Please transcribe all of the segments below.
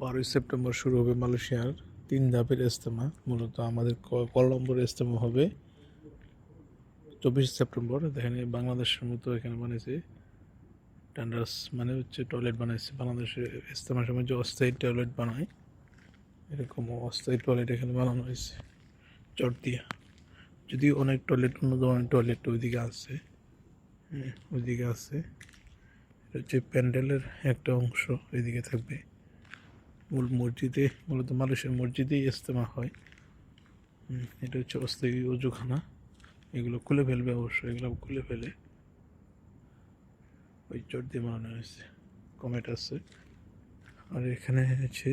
বারোই সেপ্টেম্বর শুরু হবে মালয়েশিয়ার তিন ধাপের ইস্তেমা মূলত আমাদের কলম্বোর ইস্তেমা হবে চব্বিশে সেপ্টেম্বর। এই বাংলাদেশের মতো এখানে বানিয়েছে টান্ডাস মানে হচ্ছে টয়লেট বানাইছে। বাংলাদেশে ইস্তেমার সময় যে অস্থায়ী টয়লেট বানায়, এরকম অস্থায়ী টয়লেট এখানে বানানো হয়েছে, চট দিয়া। যদি অনেক টয়লেট, অন্য ধরনের টয়লেট ওইদিকে আছে হ্যাঁ ওইদিকে আছে। এটা হচ্ছে প্যান্ডেলের একটা অংশ এদিকে থাকবে। মূল মসজিদে, মূলত মানুষের মসজিদেই ইজতেমা হয়। এটা হচ্ছে অস্থায়ী অজুখানা। এগুলো খুলে ফেলবে অবশ্যই এগুলো খুলে ফেলে। ওই চট দিয়ে বানানো হয়েছে, কমেট আছে। আর এখানে হচ্ছে,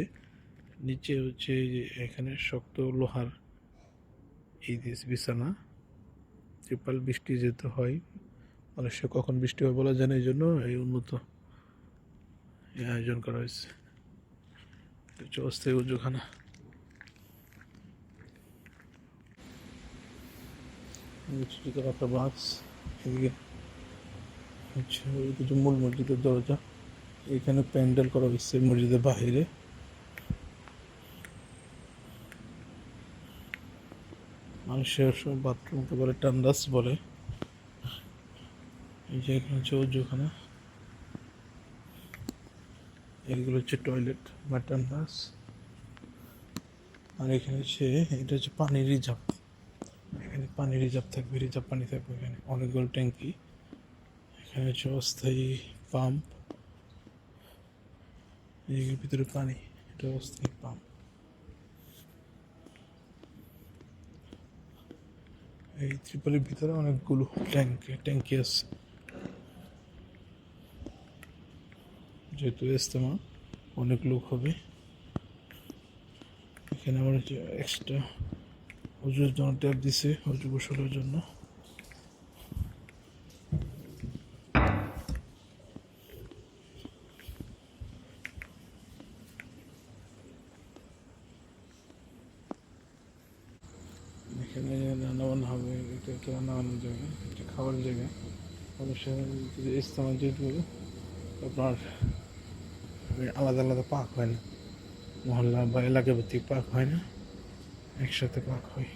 নিচে হচ্ছে এখানে শক্ত লোহার এই যে বিছানা। ত্রিপাল বৃষ্টি যেতে হয়, মানুষের কখন বৃষ্টি হয় বলা যায় না, এই জন্য এই উন্নত আয়োজন করা হয়েছে। হচ্ছে অস্থায়ী উজুখানা একটা বাক্স এদিকে হচ্ছে মূল মসজিদের দরজা, এখানে প্যান্ডেল করা হয়েছে মসজিদের বাহিরে। মানুষের সব বাথরুমকে বলে টান্ডাস বলে। এই যে এখানে হচ্ছে উজুখানা এগুলো হচ্ছে টয়লেট বা টান্ডাস আর এখানে হচ্ছে, এটা হচ্ছে পানির রিজার্ভ। এখানে পানি রিজার্ভ থাকবে, রিজার্ভ পানি থাকবে এখানে। অনেকগুলো ট্যাঙ্কি। এখানে হচ্ছে অস্থায়ী পাম্পের ভিতরে পানি, এটা অস্থায়ী পাম্প এই ত্রিপলের ভিতরে অনেকগুলো ট্যাঙ্কি ট্যাঙ্কি আছে। যেহেতু ইস্তেমা অনেক লোক হবে। এখানে আমার হচ্ছে এক্সট্রা অজুর জন্য ট্যাপ দিছে অজু গোসলের জন্য। এখানে রান্না বান্না হবে, এটা একটা জায়গা এটা খাওয়ার জায়গা। ইস্তেমা যেহেতু আপনার আলাদা আলাদা পাক হয় না। মহল্লা বা এলাকা ভিত্তিক পাক হয় না। একসাথে পাক হয়।